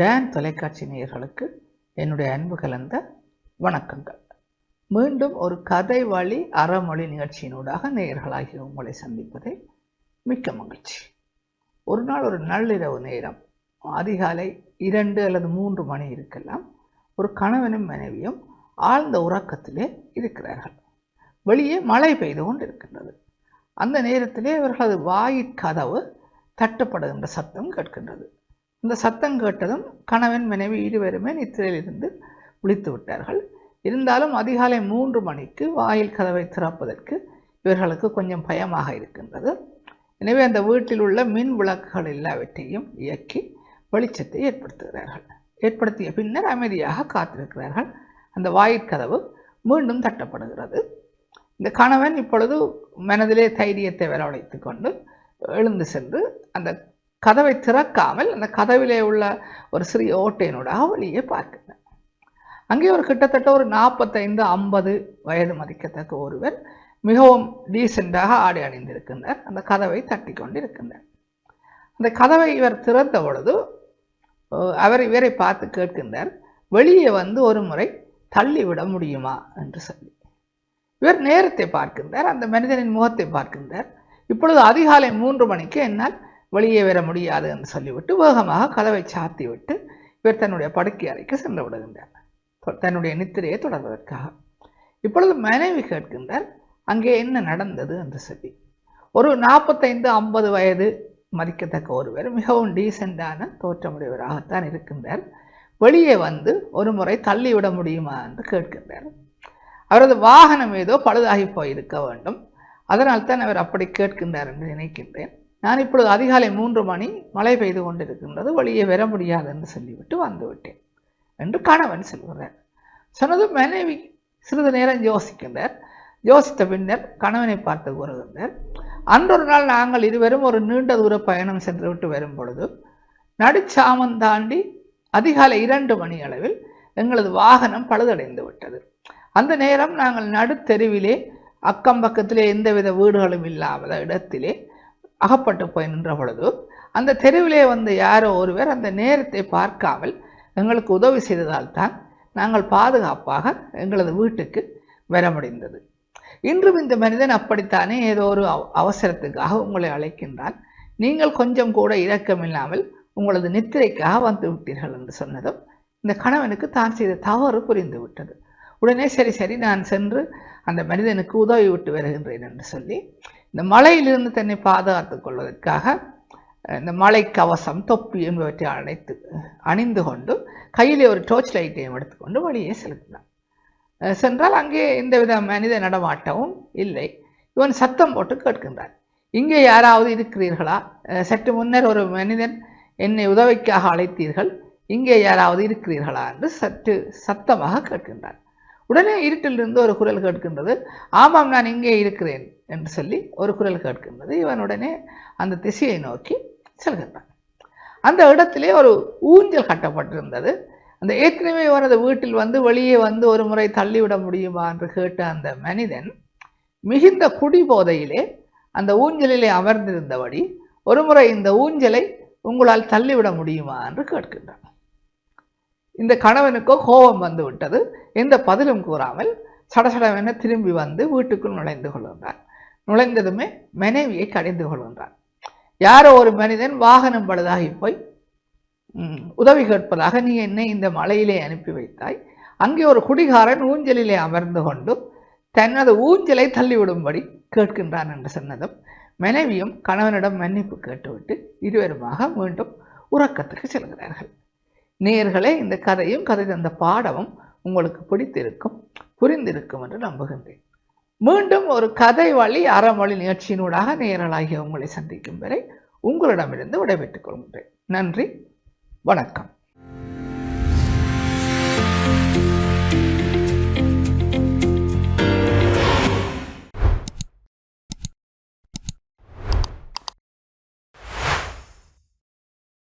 Tan தொலைக்காட்சி நேயர்களுக்கு என்னுடைய அன்பு கலந்த வணக்கங்கள். மீண்டும் ஒரு கதை வழி அறமொழி நிகழ்ச்சியினூடாக நேயர்களாகி உங்களை சந்திப்பதை மிக்க மகிழ்ச்சி. ஒரு நாள் ஒரு நள்ளிரவு நேரம் அதிகாலை இரண்டு அல்லது மூன்று மணி இருக்கலாம் ஒரு கணவனும் மனைவியும் ஆழ்ந்த உறக்கத்திலே இருக்கிறார்கள். வெளியே மழை பெய்து கொண்டு இருக்கின்றது அந்த நேரத்திலே இவர்களது வாயிற்கதவு தட்டப்படுகின்ற சத்தம் கேட்கின்றது. இந்த சத்தம் கேட்டதும் கணவன் மனைவி இருவருமே நித்திரையிலிருந்து விழித்து விட்டார்கள். இருந்தாலும் அதிகாலை மூன்று மணிக்கு வாயில் கதவை திறப்பதற்கு இவர்களுக்கு கொஞ்சம் பயமாக இருக்கின்றது. எனவே அந்த வீட்டில் உள்ள மின் விளக்குகள் எல்லாவற்றையும் இயக்கி வெளிச்சத்தை ஏற்படுத்துகிறார்கள். ஏற்படுத்திய பின்னர் அமைதியாக காத்திருக்கிறார்கள். அந்த வாயிற்கதவு மீண்டும் தட்டப்படுகிறது. இந்த கணவன் இப்பொழுது மனதிலே தைரியத்தை வரவழைத்து கொண்டு எழுந்து சென்று அந்த கதவை திறக்காமல் அந்த கதவிலே உள்ள ஒரு சிறிய ஓட்டையினூடாக வெளியே பார்க்கின்றனர் அங்கே ஒரு கிட்டத்தட்ட ஒரு நாற்பத்தைந்து ஐம்பது வயது மதிக்கத்தக்க ஒருவர் மிகவும் டீசெண்டாக ஆடை அணிந்திருக்கின்றார். அந்த கதவை தட்டி கொண்டிருக்கின்றார். அந்த கதவை இவர் திறந்த பொழுது அவர் இவரை பார்த்து கேட்கின்றார் வெளியே வந்து ஒரு முறை தள்ளிவிட முடியுமா? என்று சொல்லி. இவர் நேரத்தை பார்க்கின்றார் அந்த மனிதனின் முகத்தை பார்க்கின்றார். இப்பொழுது அதிகாலை மூன்று மணிக்கு என்னால் வெளியே வர முடியாது என்று சொல்லிவிட்டு வேகமாக கதவை சாத்தி விட்டு இவர் தன்னுடைய படுக்கை அறைக்கு சென்று விடுகின்றார். தன்னுடைய நித்திரையை தொடர்வதற்காக. இப்பொழுது மனைவி கேட்கின்றார் அங்கே என்ன நடந்தது? என்று சொல்லி. ஒரு நாற்பத்தைந்து ஐம்பது வயது மதிக்கத்தக்க ஒருவர் மிகவும் டீசெண்டான தோற்றமுடையவராகத்தான் இருக்கின்றார். வெளியே வந்து ஒரு முறை தள்ளிவிட முடியுமா என்று கேட்கின்றார். அவரது வாகனம் ஏதோ பழுதாகி போயிருக்க வேண்டும். அதனால் தான் அவர் அப்படி கேட்கின்றார் என்று நினைக்கின்றேன். நான் இப்பொழுது அதிகாலை மூன்று மணி மழை பெய்து கொண்டிருக்கின்றது வெளியே வர முடியாது என்று சொல்லிவிட்டு வந்துவிட்டேன் என்று கணவன் சொல்கிறார். சொன்னது மனைவி சிறிது நேரம் யோசிக்கின்றார். யோசித்த பின்னர் கணவனை பார்த்து கூறுகின்றார் அன்றொரு நாள் நாங்கள் இருவரும் ஒரு நீண்ட தூர பயணம் சென்று விட்டு வரும் பொழுது நடுச்சாமம் தாண்டி அதிகாலை இரண்டு மணி அளவில் எங்களது வாகனம் பழுதடைந்து விட்டது. அந்த நேரம் நாங்கள் நடுத்தெருவிலே அக்கம் பக்கத்திலே எந்தவித வீடுகளும் இல்லாத இடத்திலே அகப்பட்டு போய் நின்ற பொழுது அந்த தெருவிலே வந்த யாரோ ஒருவர் அந்த நேரத்தை பார்க்காமல் எங்களுக்கு உதவி செய்ததால் தான் நாங்கள் பாதுகாப்பாக எங்களது வீட்டுக்கு வர முடிந்தது. இன்றும் இந்த மனிதன் அப்படித்தானே ஏதோ ஒரு அவசரத்துக்காக உங்களை அழைக்கின்றான். நீங்கள் கொஞ்சம் கூட இரக்கமில்லாமல் உங்களது நித்திரைக்காக வந்து விட்டீர்கள் என்று சொன்னதும் இந்த கணவனுக்கு தான் செய்த தவறு புரிந்து விட்டது. உடனே சரி சரி நான் சென்று அந்த மனிதனுக்கு உதவி விட்டு வருகின்றேன் என்று சொல்லி இந்த மழையிலிருந்து தன்னை பாதுகாத்து கொள்வதற்காக இந்த மழை கவசம் தொப்பி என்பவற்றை அழைத்து அணிந்து கொண்டு கையிலே ஒரு டோர்ச் லைட்டையும் எடுத்துக்கொண்டு வழியே செலுத்தினான். சென்றால் அங்கே எந்தவித மனித நடமாட்டமும் இல்லை. இவன் சத்தம் போட்டு கேட்கின்றான். இங்கே யாராவது இருக்கிறீர்களா? சற்று முன்னர் ஒரு மனிதன் என்னை உதவிக்காக அழைத்தீர்கள். இங்கே யாராவது இருக்கிறீர்களா? என்று சற்று சத்தமாக கேட்கின்றான். உடனே இருட்டிலிருந்து ஒரு குரல் கேட்கின்றது ஆமாம் நான் இங்கே இருக்கிறேன் என்று சொல்லி ஒரு குரல் கேட்கின்றது. இவன் உடனே அந்த திசையை நோக்கி செல்கின்றான். அந்த இடத்திலே ஒரு ஊஞ்சல் கட்டப்பட்டிருந்தது. அந்த ஏற்கனவே அவரது வீட்டில் வந்து வெளியே வந்து ஒரு முறை தள்ளிவிட முடியுமா என்று கேட்ட அந்த மனிதன் மிகுந்த குடி போதையிலே அந்த ஊஞ்சலிலே அமர்ந்திருந்தபடி ஒரு முறை இந்த ஊஞ்சலை உங்களால் தள்ளிவிட முடியுமா? என்று கேட்கின்றான். இந்த கணவனுக்கோ கோபம் வந்து விட்டது. எந்த பதிலும் கூறாமல் சடசடவென திரும்பி வந்து வீட்டுக்குள் நுழைந்து கொள்கின்றார். நுழைந்ததுமே மனைவியை கடிந்து கொள்கின்றான் யாரோ ஒரு மனிதன் வாகனம் பழுதாகி போய் உதவி கேட்பதாக நீ என்னை இந்த மலையிலே அனுப்பி வைத்தாய். அங்கே ஒரு குடிகாரன் ஊஞ்சலிலே அமர்ந்து கொண்டு தனது ஊஞ்சலை தள்ளிவிடும்படி கேட்கின்றான் என்று சொன்னதும் மனைவியும் கணவனிடம் மன்னிப்பு கேட்டுவிட்டு இருவருமாக மீண்டும் உறக்கத்துக்கு செல்கிறார்கள். நேர்களே இந்த கதையும் கதை தந்த பாடமும் உங்களுக்கு பிடித்திருக்கும் புரிந்திருக்கும் என்று நம்புகின்றேன். மீண்டும் ஒரு கதை வழி அறமொழி நிகழ்ச்சியினூடாக நேரலாகிய உங்களை சந்திக்கும் வரை உங்களிடமிருந்து விடைபெற்றுக் கொள்கின்றேன். நன்றி வணக்கம்.